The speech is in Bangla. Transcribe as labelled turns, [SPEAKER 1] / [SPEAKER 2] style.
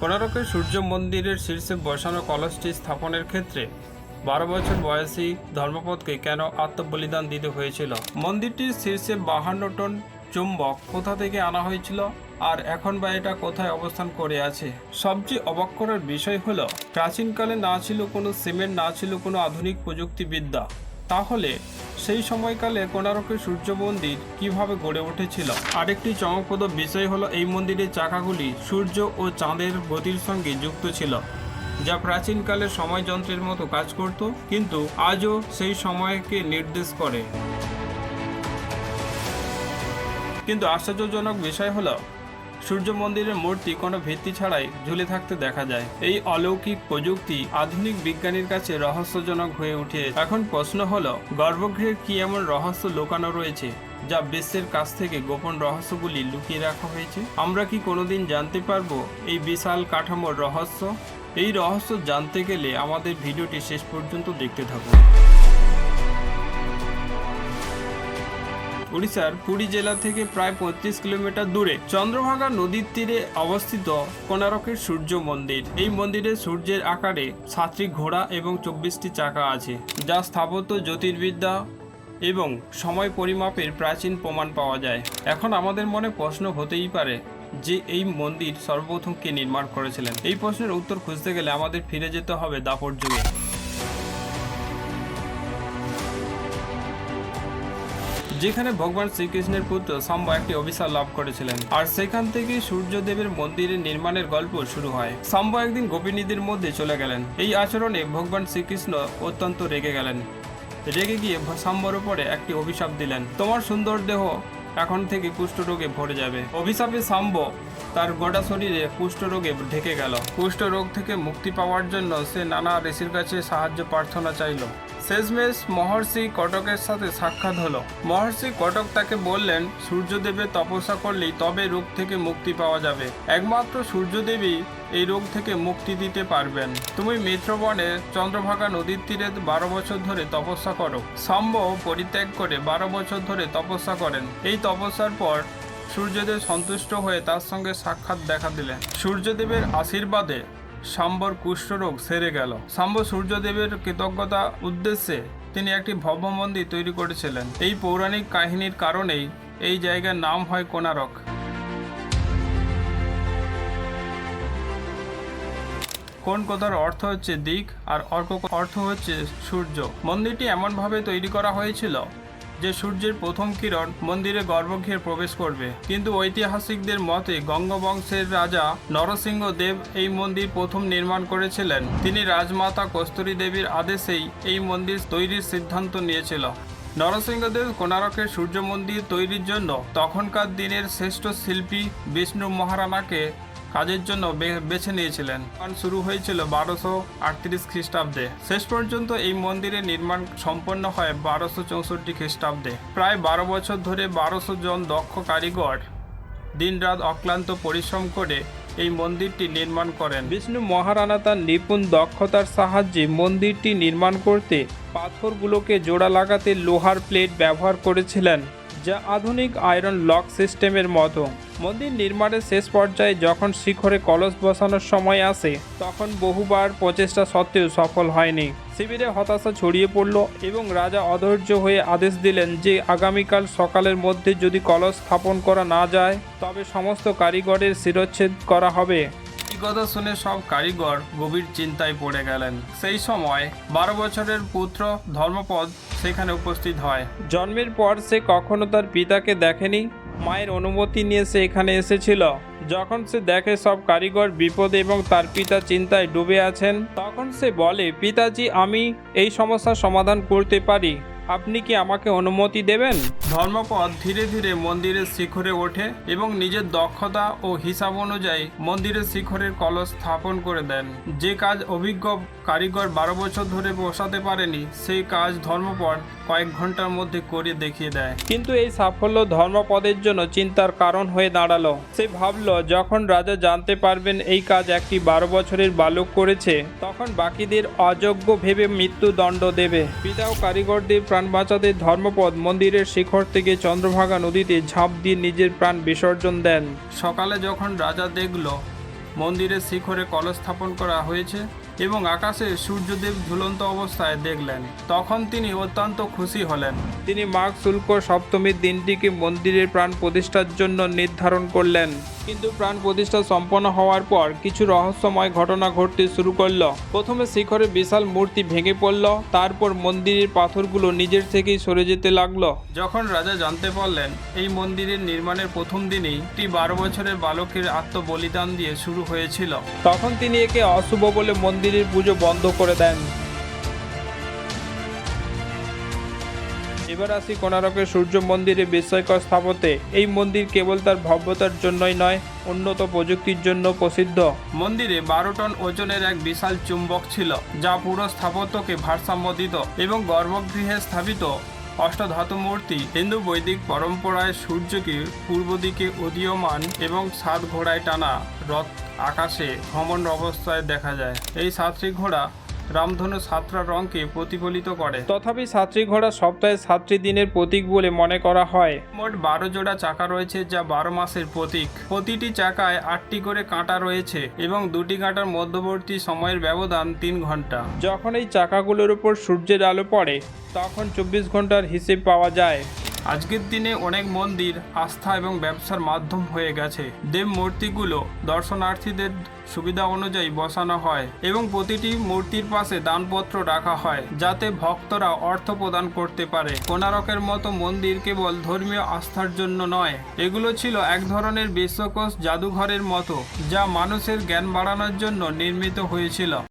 [SPEAKER 1] কোনারকের সূর্য মন্দিরের শীর্ষে বসানো কলসটি স্থাপনের ক্ষেত্রে বারো বছর বয়সী ধর্মপদকে কেন আত্মবলিদান দিতে হয়েছিল? মন্দিরটির শীর্ষে বাহান্ন টন চুম্বক কোথা থেকে আনা হয়েছিল? আর এখন বা এটা কোথায় অবস্থান করে আছে? সবচেয়ে অবাক করার বিষয় হলো, প্রাচীনকালে না ছিল কোনো সিমেন্ট, না ছিল কোনো আধুনিক প্রযুক্তিবিদ্যা। তাহলে সেই সময়কালে কোনারকের সূর্য মন্দির কীভাবে গড়ে উঠেছিল? আরেকটি চমকপ্রদ বিষয় হলো এই মন্দিরের চাকাগুলি সূর্য ও চাঁদের গতির সঙ্গে যুক্ত ছিল, যা প্রাচীনকালে সময় যন্ত্রের মতো কাজ করত, কিন্তু আজও সেই সময়কে নির্দেশ করে। কিন্তু আশ্চর্যজনক বিষয় হলো সূর্য মন্দিরের মূর্তি কোনো ভিত্তি ছাড়াই ঝুলে থাকতে দেখা যায়। এই অলৌকিক প্রযুক্তি আধুনিক বিজ্ঞানীর কাছে রহস্যজনক হয়ে উঠে। এখন প্রশ্ন হলো, গর্ভগৃহের কি এমন রহস্য লুকানো রয়েছে, যা বিশ্বের কাছ থেকে গোপন রহস্যগুলি লুকিয়ে রাখা হয়েছে? আমরা কি কোনোদিন জানতে পারব এই বিশাল কাঠামোর রহস্য? এই রহস্য জানতে গেলে আমাদের ভিডিওটি শেষ পর্যন্ত দেখতে থাকুন। উড়িষ্যার পুরী জেলা থেকে প্রায় পঁয়ত্রিশ কিলোমিটার দূরে চন্দ্রভাগা নদীর তীরে অবস্থিত কোনারকের সূর্য মন্দির। এই মন্দিরে সূর্যের আকারে সাতটি ঘোড়া এবং চব্বিশটি চাকা আছে, যা স্থাপত্য, জ্যোতির্বিদ্যা এবং সময় পরিমাপের প্রাচীন প্রমাণ পাওয়া যায়। এখন আমাদের মনে প্রশ্ন হতেই পারে যে এই মন্দির সর্বপ্রথম কে নির্মাণ করেছিলেন? এই প্রশ্নের উত্তর খুঁজতে গেলে আমাদের ফিরে যেতে হবে দাপর যুগে। যেখানে ভগবান শ্রীকৃষ্ণের পুত্র সাম্ব একটি অভিশাপ লাভ করেছিলেন। আর সেখান থেকে সূর্যদেবের মন্দিরের নির্মাণের গল্প শুরু হয়। সাম্ব একদিন গোপিনীদের মধ্যে চলে গেলেন। এই আচরণে ভগবান শ্রীকৃষ্ণ অত্যন্ত রেগে গেলেন। রেগে গিয়ে সাম্বর উপরে একটি অভিশাপ দিলেন। তোমার সুন্দর দেহ এখন থেকে কুষ্ঠরোগে ভরে যাবে। অভিশাপে সাম্ব তার গোটা শরীরে কুষ্ঠরোগে ঢেকে গেল। কুষ্ঠরোগ থেকে মুক্তি পাওয়ার জন্য সে নানা ঋষির কাছে সাহায্য প্রার্থনা চাইল। শেষমেশ মহর্ষি কটকের সাথে সাক্ষাৎ হলো। মহর্ষি কটক তাকে বললেন, সূর্যদেবের তপস্যা করলেই তবে রোগ থেকে মুক্তি পাওয়া যাবে। একমাত্র সূর্যদেবী এই রোগ থেকে মুক্তি দিতে পারবেন। তুমি মিত্রবনে চন্দ্রভাগা নদীর তীরে বারো বছর ধরে তপস্যা করো। সাম্ব পরিত্যাগ করে বারো বছর ধরে তপস্যা করেন। এই তপস্যার পর সূর্যদেব সন্তুষ্ট হয়ে তার সঙ্গে সাক্ষাৎ দেখা দিলেন। সূর্যদেবের আশীর্বাদে সাম্বর কুষ্ঠরোগ সেরে গেল। সাম্ব সূর্যদেবের কৃতজ্ঞতা উদ্দেশ্যে তিনি একটি ভব্য মন্দির তৈরি করেছিলেন। এই পৌরাণিক কাহিনীর কারণেই এই জায়গার নাম হয় কোনারক কোন কথার অর্থ হচ্ছে দিক আর অর্ক অর্থ হচ্ছে সূর্য। মন্দিরটি এমনভাবে তৈরি করা হয়েছিল যে সূর্যের প্রথম কিরণ মন্দিরে গর্ভগৃহে প্রবেশ করবে। কিন্তু ঐতিহাসিকদের মতে গঙ্গবংশের রাজা নরসিংহ দেব এই মন্দির প্রথম নির্মাণ করেছিলেন। তিনি রাজমাতা কস্তুরী দেবীর আদেশেই এই মন্দির তৈরির সিদ্ধান্ত নিয়েছিল। নরসিংহদেব কোনারকের সূর্য মন্দির তৈরির জন্য তখনকার দিনের শ্রেষ্ঠ শিল্পী বিষ্ণু মহারানাকে কাজের জন্য বেছে নিয়েছিলেন। শুরু হয়েছিল বারোশো আটত্রিশ খ্রিস্টাব্দে। শেষ পর্যন্ত এই মন্দিরের নির্মাণ সম্পন্ন হয় বারোশো চৌষট্টি খ্রিস্টাব্দে। প্রায় বারো বছর ধরে বারোশো জন দক্ষ কারিগর দিনরাত অক্লান্ত পরিশ্রম করে এই মন্দিরটি নির্মাণ করেন। বিষ্ণু মহারানা তার নিপুণ দক্ষতার সাহায্যে মন্দিরটি নির্মাণ করতে পাথরগুলোকে জোড়া লাগাতে লোহার প্লেট ব্যবহার করেছিলেন, যা আধুনিক আয়রন লক সিস্টেমের মতো। মন্দির নির্মাণের শেষ পর্যায়ে যখন শিখরে কলস বসানোর সময় আসে তখন বহুবার প্রচেষ্টা সত্ত্বেও সফল হয়নি। শিবিরে হতাশা ছড়িয়ে পড়ল এবং রাজা অধৈর্য হয়ে আদেশ দিলেন যে আগামীকাল সকালের মধ্যে যদি কলস স্থাপন করা না যায় তবে সমস্ত কারিগরের শিরচ্ছেদ করা হবে। এই কথা শুনে সব কারিগর গভীর চিন্তায় পড়ে গেলেন। সেই সময় বারো বছরের পুত্র ধর্মপদ সেখানে উপস্থিত হয়। জন্মের পর সে কখনো তার পিতাকে দেখেনি মায়ের অনুমতি নিয়ে সে এখানে এসেছিল। যখন সে দেখে সব কারিগর বিপদে এবং তার পিতা চিন্তায় ডুবে আছেন, তখন সে বলে, পিতাজি, আমি এই সমস্যার সমাধান করতে পারি। আপনি কি আমাকে অনুমতি দেবেন? ধর্মপদ ধীরে ধীরে মন্দিরের শিখরে ওঠে এবং নিজের দক্ষতা ও হিসাব অনুযায়ী মন্দিরের শিখরের কলস স্থাপন করে দেন। যে কাজ অভিজ্ঞ কারিগর বারো বছর ধরে বসাতে পারেনি সেই কাজ ধর্মপদ কয়েক ঘণ্টার মধ্যে করে দেখিয়ে দেয়। কিন্তু এই সাফল্য ধর্মপদের জন্য চিন্তার কারণ হয়ে দাঁড়াল। সে ভাবলো যখন রাজা জানতে পারবেন এই কাজ একটি বারো বছরের বালক করেছে তখন বাকিদের অযোগ্য ভেবে মৃত্যুদণ্ড দেবে। পিতা ও কারিগরদের প্রাণ বাঁচাতে ধর্মপদ মন্দিরের শিখর থেকে চন্দ্রভাগা নদীতে ঝাঁপ দিয়ে নিজের প্রাণ বিসর্জন দেন। সকালে যখন রাজা দেখল মন্দিরের শিখরে কলস স্থাপন করা হয়েছে এবং আকাশে সূর্যদেব ঝুলন্ত অবস্থায় দেখলেন তখন তিনি অত্যন্ত খুশি হলেন। তিনি মাঘ শুল্ক সপ্তমীর দিনটিকে মন্দিরের প্রাণ প্রতিষ্ঠার জন্য নির্ধারণ করলেন। কিন্তু প্রাণ প্রতিষ্ঠা সম্পন্ন হওয়ার পর কিছু রহস্যময় ঘটনা ঘটতে শুরু করল। প্রথমে শিখরে বিশাল মূর্তি ভেঙে পড়ল, তারপর মন্দিরের পাথরগুলো নিজের থেকেই সরে যেতে লাগল। যখন রাজা জানতে পারলেন এই মন্দিরের নির্মাণের প্রথম দিনেই একটি বারো বছরের বালকের আত্মবলিদান দিয়ে শুরু হয়েছিল। তখন তিনি একে অশুভ বলে মন্দিরের পুজো বন্ধ করে দেন। এবার আসি কোনারকের সূর্য মন্দিরে বিস্ময়কর স্থাপত্যে। এই মন্দির কেবল তার ভব্যতার জন্যই নয়, উন্নত প্রযুক্তির জন্য প্রসিদ্ধ। মন্দিরে বারো টন ওজনের এক বিশাল চুম্বক ছিল, যা পুরো স্থাপত্যকে ভারসাম্য দিত এবং গর্ভগৃহে স্থাপিত। অষ্টধাতু মূর্তি হিন্দু বৈদিক পরম্পরায় সূর্যকে পূর্ব দিকে উদীয়মান এবং সাত ঘোড়ায় টানা রথ আকাশে ভ্রমণ অবস্থায় দেখা যায়। এই সাতটি ঘোড়া রামধনু সাতটা রঙকে প্রতিফলিত করে। তথাপি সাতটি ঘোড়া সপ্তাহে সাতটি দিনের প্রতীক বলে মনে করা হয়। মোট বারো জোড়া চাকা রয়েছে যা বারো মাসের প্রতীক। প্রতিটি চাকায় আটটি করে কাঁটা রয়েছে এবং দুটি কাঁটার মধ্যবর্তী সময়ের ব্যবধান তিন ঘণ্টা। যখন এই চাকাগুলোর উপর সূর্যের আলো পড়ে তখন চব্বিশ ঘণ্টার হিসেব পাওয়া যায়। আজকের দিনে অনেক মন্দির, আস্থা এবং ব্যবসার মাধ্যম হয়ে গেছে। দেব মূর্তিগুলো দর্শনার্থীদের সুবিধা অনুযায়ী বসানো হয় এবং প্রতিটি মূর্তির পাশে দানপত্র রাখা হয়, যাতে ভক্তরা অর্থ প্রদান করতে পারে। কোনারকের মতো মন্দির কেবল ধর্মীয় আস্থার জন্য নয়, এগুলো ছিল এক ধরনের বিশ্বকোষ জাদুঘরের মতো, যা মানুষের জ্ঞান বাড়ানোর জন্য নির্মিত হয়েছিল।